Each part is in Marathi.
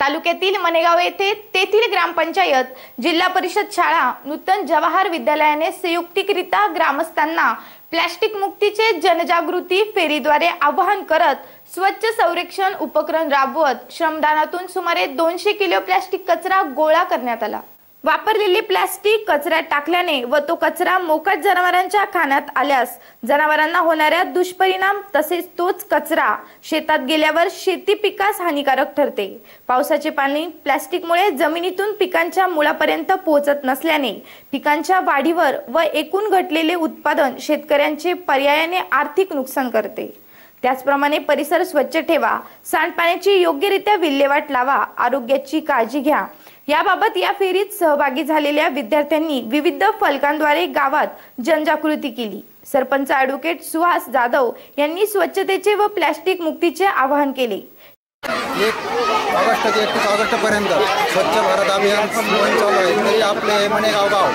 तालुक्यातील मनेगाव येथे तेथील ग्रामपंचायत जिल्हा परिषद शाळा नूतन जवाहर विद्यालयाने संयुक्तिकरित्या ग्रामस्थांना प्लॅस्टिक मुक्तीचे जनजागृती फेरीद्वारे आवाहन करत स्वच्छ संरक्षण उपक्रम राबवत श्रमदानातून सुमारे दोनशे किलो प्लॅस्टिक कचरा गोळा करण्यात आला. वापरलेले प्लास्टिक कचऱ्यात टाकल्याने व तो कचरा मोकट जनावरांच्या खाण्यात आल्यास जनावरांना होणाऱ्या दुष्परिणाम तसेच तोच कचरा शेतात गेल्यावर शेती पिकास हानिकारक ठरते. पावसाचे पाणी प्लास्टिकमुळे जमिनीतून पिकांच्या मुळापर्यंत पोहोचत नसल्याने पिकांच्या वाढीवर व एकूण घटलेले उत्पादन शेतकऱ्यांचे पर्यायाने आर्थिक नुकसान करते. त्याचप्रमाणे परिसर स्वच्छ ठेवा सांडपाण्याची योग्यरित्या विल्हेवाट लावा आरोग्याची काळजी घ्या. याबाबत या फेरीत सहभागी झालेल्या विद्यार्थ्यांनी विविध फलकांद्वारे गावात जनजागृती केली. सरपंच ॲडव्होकेट सुहास जाधव यांनी स्वच्छतेचे व प्लॅस्टिक मुक्तीचे आवाहन केले. एक ऑगस्ट ते एकतीस ऑगस्टपर्यंत स्वच्छ भारत अभियान मोहीम चालू आहे. तरी आपले म्हणे मणेगाव गाव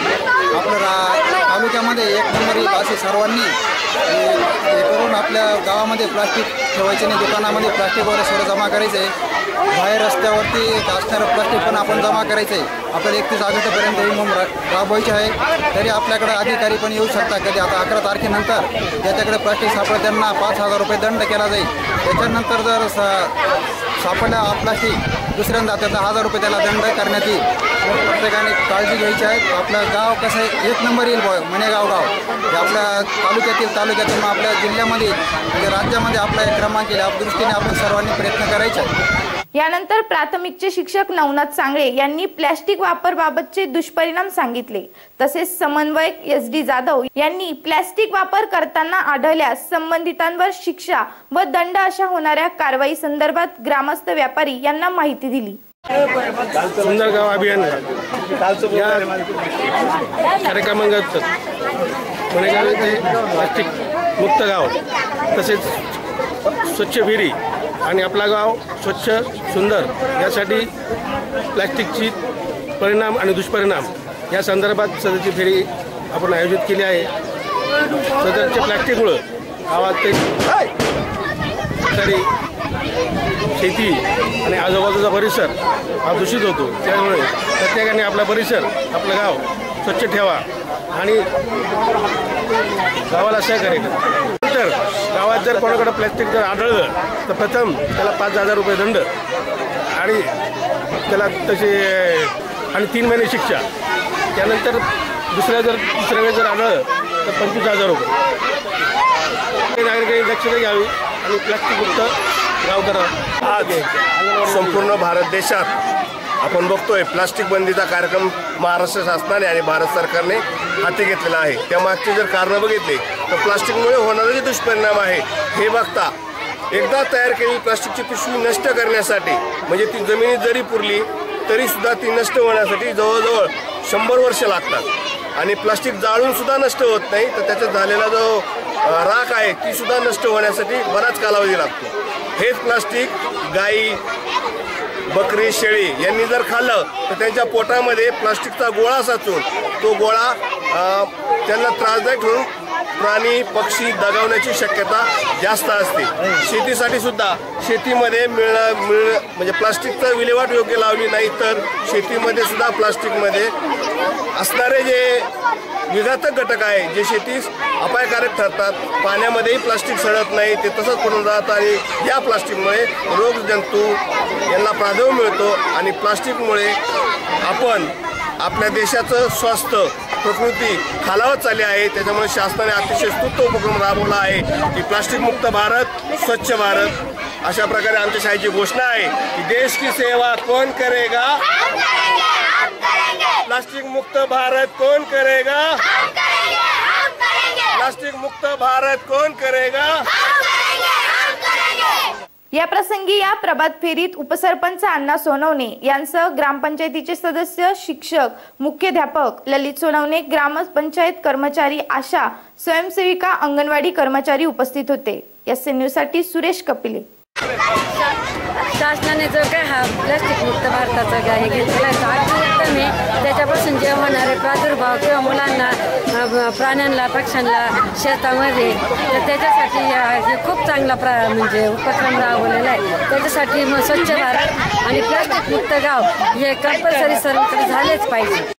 आपलं रा तालुक्यामध्ये एक नंबर येईल असे सर्वांनी हे करून आपल्या गावामध्ये प्लास्टिक ठेवायचे नाही दुकानामध्ये प्लास्टिक वगैरे सर्व जमा करायचं आहे बाहेर रस्त्यावरती असणारं प्लास्टिक पण आपण जमा करायचं आहे आपल्याला एकतीस ऑगस्टपर्यंत ही मोहीम राबवायची आहे. तरी आपल्याकडे अधिकारी पण येऊ शकतात कधी आता अकरा तारखेनंतर. ज्याच्याकडे प्लास्टिक सापडलं त्यांना पाच हजार रुपये दंड केला जाईल. त्याच्यानंतर जर सा सापडल्या प्लास्टिक दुसऱ्यांदा त्याचा हजार रुपये त्याला दंड करण्यात येईल. प्रत्येकाने काळजी घ्यायची आहे. आपलं गाव कसं आहे एक नंबर येईल बॉय मणेगाव गाव हे आपल्या तालुक्यातील तालुक्यातील मग आपल्या जिल्ह्यामध्ये म्हणजे राज्यामध्ये आपला एक क्रमांक येईल. या दृष्टीने आपण सर्वांनी प्रयत्न करायचे यानंतर प्राथमिकचे शिक्षक नवनाथ सांगळे यांनी प्लॅस्टिक वापर बाबतचे दुष्परिणाम सांगितले. तसेच समन्वयक एस डी जाधव यांनी प्लॅस्टिक वापर करताना आढळल्यास संबंधितांवर शिक्षा व दंड अशा होणाऱ्या कारवाई संदर्भात ग्रामस्थ व्यापारी यांना माहिती दिली. सुंदर गाव अभियान. या कार्यक्रमांतर्गत पुणेगाव ते प्लास्टिक मुक्त गाव तसेच स्वच्छ विहिरी आणि आपला गाव स्वच्छ सुंदर यासाठी प्लॅस्टिकची परिणाम आणि दुष्परिणाम या संदर्भात सदरची फेरी आपण आयोजित केली आहे. सदरच्या प्लॅस्टिकमुळं गावात ते तरी शेती आणि आजूबाजूचा परिसर हा दूषित होतो. त्यामुळे प्रत्येकाने आपला परिसर आपलं गाव स्वच्छ ठेवा आणि गावाला सहकार्य करा. तर गावात जर कोणाकडं प्लॅस्टिक जर आढळलं तर प्रथम त्याला पाच हजार रुपये दंड आणि त्याला तसे आणि तीन महिने शिक्षा. त्यानंतर दुसऱ्या जर दुसऱ्या वेळेस जर आढळलं तर पंचवीस हजार रुपये. नागरिकांनी दक्षता घ्यावी आणि प्लॅस्टिक गावकर. आज संपूर्ण भारत देशात आपण बघतोय प्लास्टिक बंदीचा कार्यक्रम महाराष्ट्र शासनाने आणि भारत सरकारने हाती घेतलेला आहे. त्यामागची जर कारणं बघितली तर प्लास्टिकमुळे होणारे जे दुष्परिणाम आहे हे बघता एकदा तयार केलेली प्लास्टिकची पिशवी नष्ट करण्यासाठी म्हणजे ती जमिनीत जरी पुरली तरी सुद्धा ती नष्ट होण्यासाठी जवळजवळ शंभर वर्ष लागतात. आणि प्लास्टिक जाळून सुद्धा नष्ट होत नाही तर त्याच्यात झालेला जो राख आहे ती सुद्धा नष्ट होण्यासाठी बराच कालावधी लागतो. हेच प्लास्टिक गाई बकरी शेळी यांनी जर खाल्लं तर त्यांच्या पोटामध्ये प्लास्टिकचा गोळा साचून तो गोळा त्यांना त्रासदायक ठरून प्राणी पक्षी दगावण्याची शक्यता जास्त असते. शेतीसाठी सुद्धा शेतीमध्ये मिळणं मिळ म्हणजे प्लास्टिकचा विल्हेवाट योग्य लावली नाही तर शेतीमध्ये सुद्धा प्लास्टिकमध्ये असणारे जे विघातक घटक आहे जे शेतीस अपायकारक ठरतात पाण्यामध्येही प्लास्टिक सडत नाही ते तसंच पडून राहतं आणि या प्लास्टिकमुळे रोग जंतू यांना प्रादुर्भाव मिळतो आणि प्लास्टिकमुळे आपण आपल्या देशाचं स्वास्थ्य प्रकृती खालावत चालली आहे. त्याच्यामुळे शासनाने अतिशय स्तुत्व उपक्रम राबवला आहे की प्लास्टिक मुक्त भारत स्वच्छ भारत. अशा प्रकारे आमच्या शाळेची घोषणा आहे की देश की सेवा कौन करेगा? प्लास्टिक मुक्त भारत कौन करेगा? प्लास्टिक मुक्त भारत कौन करेगा? या प्रसंगी या प्रभात फेरीत उपसरपंच अण्णा सोनवणे यांसह ग्रामपंचायतीचे सदस्य शिक्षक मुख्याध्यापक ललित सोनवणे ग्रामपंचायत कर्मचारी आशा स्वयंसेविका अंगणवाडी कर्मचारी उपस्थित होते. S N Suresh Kapile. शासनाने जो काय हा प्लास्टिक मुक्त भारताचा हे घेतलेला आहे त्याच्यापासून जे होणारे प्रादुर्भाव किंवा मुलांना प्राण्यांना पक्ष्यांना शेतामध्ये तर त्याच्यासाठी हे खूप चांगला प्रा म्हणजे उपक्रम राबवलेला आहे. त्याच्यासाठी मग स्वच्छ भारत आणि प्लास्टिक मुक्त गाव हे कंपल्सरी सर्वकडे झालेच पाहिजे.